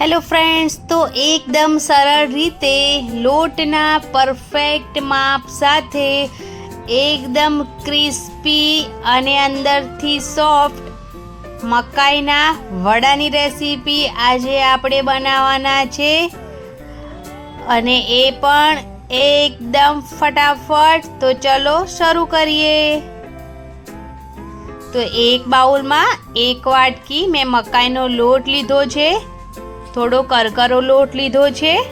Hello friends તો એકદમ સરળ રીતે લોટના પરફેક્ટ માપ સાથે એકદમ ક્રિસ્પી અને અંદરથી સોફ્ટ મકાઈના વડાની રેસીપી આજે આપણે બનાવવાના છે. અને એ પણ એકદમ ફટાફટ. તો ચલો શરૂ કરીએ. તો એક બાઉલમાં એક વાટકી મેં મકાઈનો લોટ લીધો છે. થોડો કરકરો લોટ લીધો છે.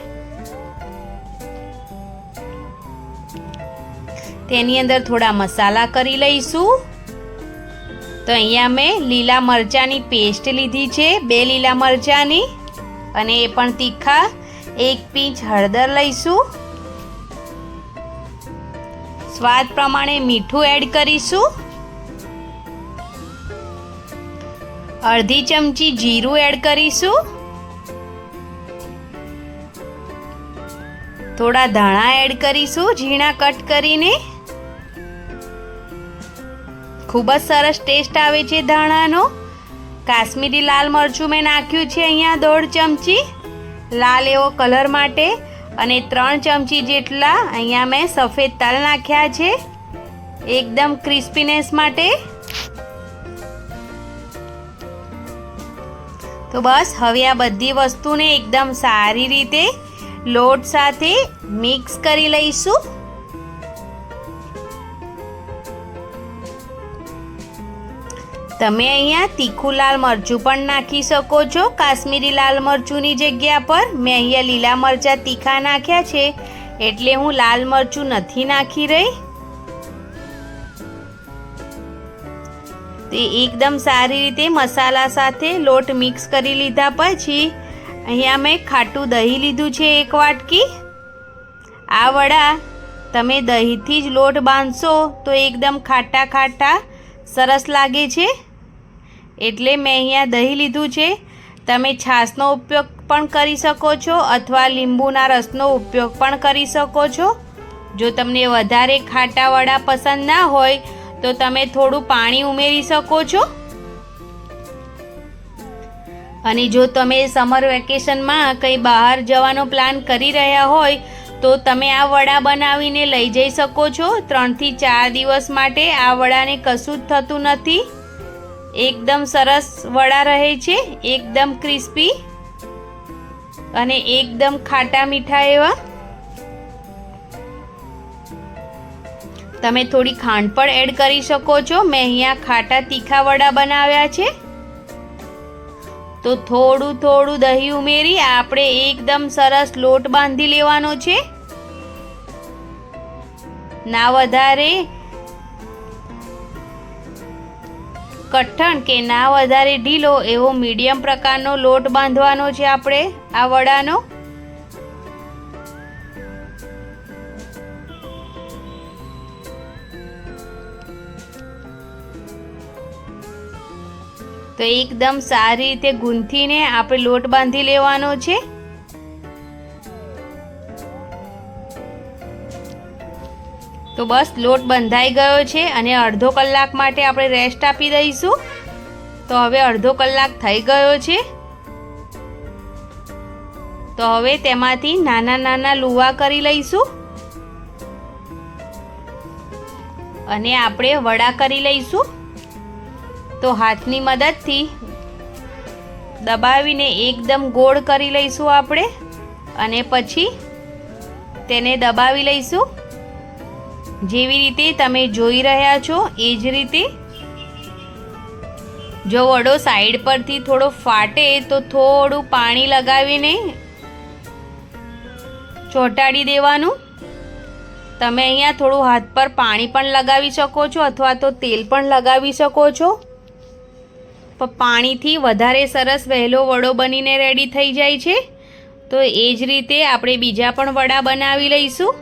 તેની અંદર થોડા મસાલા કરી લઈશું. તો અહીંયા મેં લીલા મરચાંની પેસ્ટ લીધી છે, બે લીલા મરચાંની. અને એ પણ તીખા, એક પીંચ હળદર લઈશું. સ્વાદ પ્રમાણે મીઠું એડ કરીશું. અડધી ચમચી જીરું એડ કરીશું. થોડા ધાણા એડ કરીશું, ઝીણા કટ કરીને. ખૂબ જ સરસ ટેસ્ટ આવે છે ધાણાનો. કાશ્મીરી લાલ મરચું મેં નાખ્યું છે અહીંયા દોઢ ચમચી. લાલ એવો કલર માટે. અને ત્રણ ચમચી જેટલા અહીંયા મેં સફેદ તલ નાખ્યા છે. એકદમ ક્રિસ્પીનેસ માટે. તો બસ, હવે આ બધી વસ્તુને એકદમ સારી રીતે લોટ સાથે મિક્સ કરી લઈશું. તમે અહીંયા તીખું લાલ મરચું પણ નાખી શકો છો. કાશ્મીરી લાલ મરચુંની જગ્યા પર મેં અહીંયા લીલા મરચાં તીખા નાખ્યા છે. એટલે હું લાલ મરચું નથી નાખી રહી. તે એકદમ સારી રીતે મસાલા સાથે લોટ મિક્સ કરી લીધા પછી અહીંયા મેં ખાટું દહીં લીધું છે એક વાટકી. આ વડા તમે દહીંથી જ લોટ બાંધશો તો એકદમ ખાટા ખાટા સરસ લાગે છે. એટલે મેં અહીંયા દહીં લીધું છે. તમે છાશનો ઉપયોગ પણ કરી શકો છો અથવા લીંબુના રસનો ઉપયોગ પણ કરી શકો છો. જો તમને વધારે ખાટા વડા પસંદ ના હોય તો તમે થોડું પાણી ઉમેરી શકો છો. અને જો તમે સમર વેકેશનમાં કંઈ બહાર જવાનો પ્લાન કરી રહ્યા હોય, તો તમે આ વડા બનાવીને લઈ જઈ શકો છો. ત્રણથી ચાર દિવસ માટે આ વડાને કશું જ થતું નથી. એકદમ સરસ વડા રહે છે, એકદમ ક્રિસ્પી અને એકદમ ખાટા મીઠા એવા. તમે થોડી ખાંડ પણ એડ કરી શકો છો. મેં અહીંયા ખાટા તીખા વડા બનાવ્યા છે. તો થોડું થોડું દહીં ઉમેરી આપણે એકદમ સરસ લોટ બાંધી લેવાનો છે. ના વધારે કઠણ કે ના વધારે ઢીલો એવો મીડિયમ પ્રકારનો લોટ બાંધવાનો છે આપણે, આ વડાનો. તો એકદમ સારી રીતે ગૂંથીને આપણે લોટ બાંધી લેવાનો છે. તો બસ લોટ બંધાઈ ગયો છે અને અડધો કલાક માટે આપણે રેસ્ટ આપી દઈશું. તો હવે અડધો કલાક થઈ ગયો છે. તો હવે તેમાંથી નાના નાના લુવા કરી લઈશું. અને આપણે વડા કરી લઈશું. તો હાથની મદદથી દબાવીને એકદમ ગોળ કરી લઈશું આપણે અને પછી તેને દબાવી લઈશું. જેવી રીતે તમે જોઈ રહ્યા છો, એ જ રીતે જો વડો સાઈડ પરથી થોડો ફાટે તો થોડું પાણી લગાવીને ચોંટાડી દેવાનું. તમે અહીંયા થોડું હાથ પર પાણી પણ લગાવી શકો છો અથવા તો તેલ પણ લગાવી શકો છો. પાણીથી વધારે સરસ વહેલો વડો બનીને રેડી થઈ જાય છે. તો એ જ રીતે આપણે બીજા પણ વડા બનાવી લઈશું.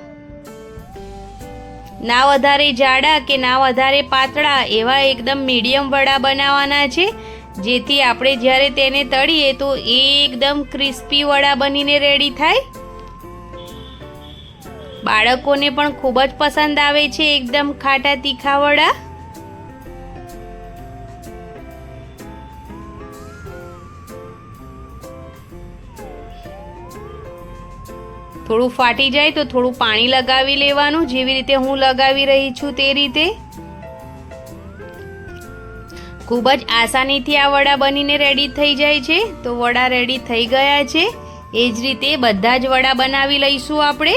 ના વધારે જાડા કે ના વધારે પાતળા એવા એકદમ મીડિયમ વડા બનાવવાના છે. જેથી આપણે જ્યારે તેને તળીએ તો એ એકદમ ક્રિસ્પી વડા બનીને રેડી થાય. બાળકોને પણ ખૂબ જ પસંદ આવે છે એકદમ ખાટા તીખા વડા. થોડું ફાટી જાય તો થોડું પાણી લગાવી લેવાનું. જેવી રીતે હું લગાવી રહી છું તે રીતે. ખૂબ જ આસાનીથી આ વડા બનીને રેડી થઈ જાય છે. તો વડા રેડી થઈ ગયા છે. એ જ રીતે બધા જ વડા બનાવી લઈશું આપણે.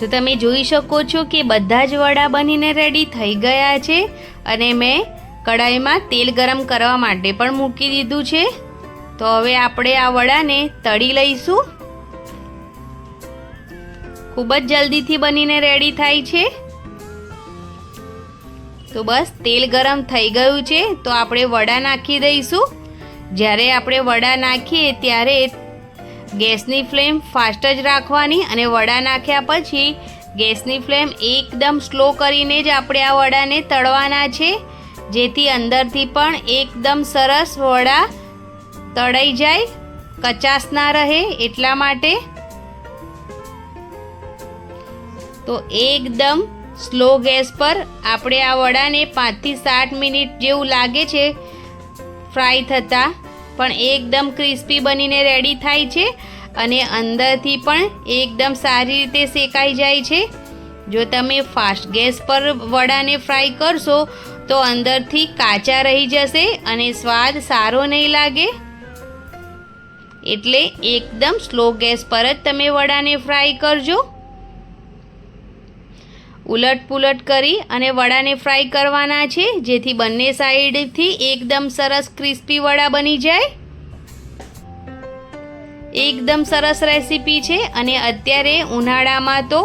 તો તમે જોઈ શકો છો કે બધા જ વડા બનીને રેડી થઈ ગયા છે. અને મેં કઢાઈમાં તેલ ગરમ કરવા માટે પણ મૂકી દીધું છે. તો હવે આપણે આ વડાને તળી લઈશું. ખૂબ જ જલ્દીથી બનીને રેડી થાય છે. તો બસ તેલ ગરમ થઈ ગયું છે, તો આપણે વડા નાખી દઈશું. જ્યારે આપણે વડા નાખીએ ત્યારે ગેસની ફ્લેમ ફાસ્ટ જ રાખવાની અને વડા નાખ્યા પછી ગેસની ફ્લેમ એકદમ સ્લો કરીને જ આપણે આ વડાને તળવાના છે. જેથી અંદરથી પણ એકદમ સરસ વડા તળાઈ જાય, કચાસ ના રહે એટલા માટે. તો એકદમ સ્લો ગેસ પર આપણે આ વડાને પાંચથી સાત મિનિટ જેવું લાગે છે ફ્રાય થતાં, પણ એકદમ ક્રિસ્પી બનીને રેડી થાય છે અને અંદરથી પણ એકદમ સારી રીતે શેકાઈ જાય છે. જો તમે ફાસ્ટ ગેસ પર વડાને ફ્રાય કરશો તો અંદરથી કાચા રહી જશે અને સ્વાદ સારો નહીં લાગે. એટલે એકદમ સ્લો ગેસ પર જ તમે વડાને ફ્રાય કરજો. ઉલટ પુલટ કરી અને વડાને ફ્રાય કરવાના છે, જેથી બંને સાઈડથી એકદમ સરસ ક્રિસ્પી વડા બની જાય. એકદમ સરસ રેસીપી છે અને અત્યારે ઉનાળામાં તો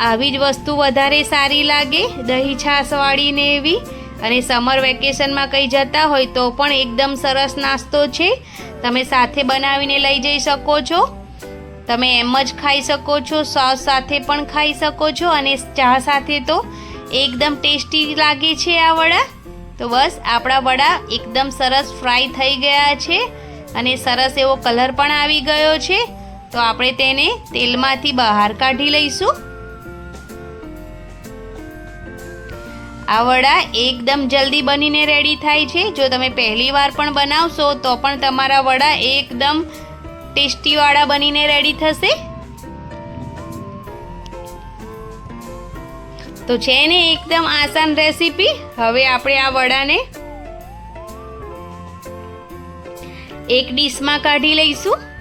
આવી જ વસ્તુ વધારે સારી લાગે, દહીં છાશવાળીને એવી. અને સમર વેકેશનમાં કંઈ જતા હોય તો પણ એકદમ સરસ નાસ્તો છે. તમે સાથે બનાવીને લઈ જઈ શકો છો. તમે એમ જ ખાઈ શકો છો, સોસ સાથે પણ ખાઈ શકો છો અને ચા સાથે તો એકદમ ટેસ્ટી લાગે છે આ વડા. તો બસ, આપણા વડા એકદમ સરસ ફ્રાય થઈ ગયા છે અને સરસ એવો કલર પણ આવી ગયો છે. તો આપણે તેને તેલમાંથી બહાર કાઢી લઈશું. આ વડા એકદમ જલ્દી બનીને રેડી થાય છે. જો તમે પહેલી વાર પણ બનાવશો, તો પણ તમારા વડા એકદમ ટેસ્ટીવાળા બનીને રેડી થશે. તો છે ને એકદમ આસાન રેસીપી હવે આપણે આ વડાને એક ડીશમાં કાઢી લઈશું.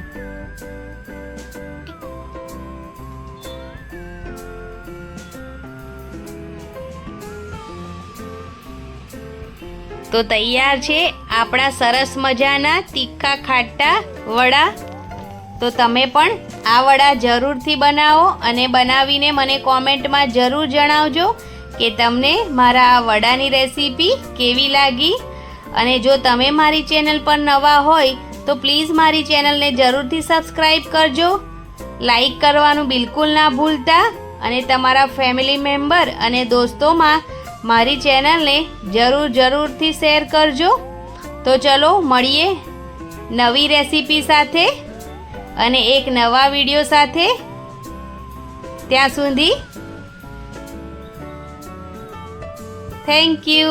તો તૈયાર છે આપણા સરસ મજાના તીખા ખાટા વડા. તો તમે પણ આ વડા જરૂરથી બનાવો અને બનાવીને મને કોમેન્ટમાં જરૂર જણાવજો કે તમને મારા આ વડાની રેસીપી કેવી લાગી. અને જો તમે મારી ચેનલ પર નવા હોય તો પ્લીઝ મારી ચેનલને જરૂરથી સબસ્ક્રાઈબ કરજો. લાઈક કરવાનું બિલકુલ ના ભૂલતા અને તમારા ફેમિલી મેમ્બર અને દોસ્તોમાં મારી ચેનલને જરૂર જરૂરથી શેર કરજો. તો ચલો મળીએ નવી રેસીપી સાથે અને એક નવા વીડિયો સાથે. ત્યાં સુધી થેન્ક યુ